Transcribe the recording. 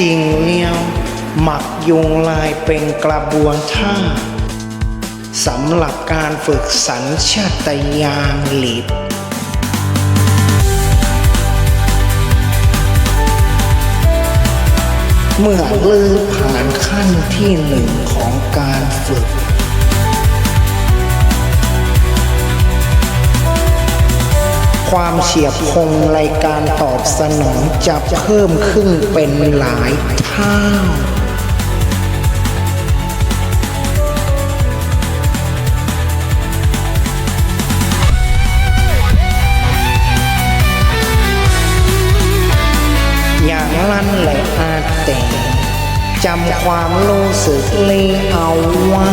จริงแล้วหมักยุงลายเป็นกระบวนท่าสำหรับการฝึกสัญชาตญาณหลีบเมื่อลือผ่านขั้นที่หนึ่งของการฝึก ความเฉียบคมในการตอบสนองจะเพิ่มขึ้นเป็นหลายเท่าอย่างนั้นแหละอาแต่จำความรู้สึกเลยเอาไว้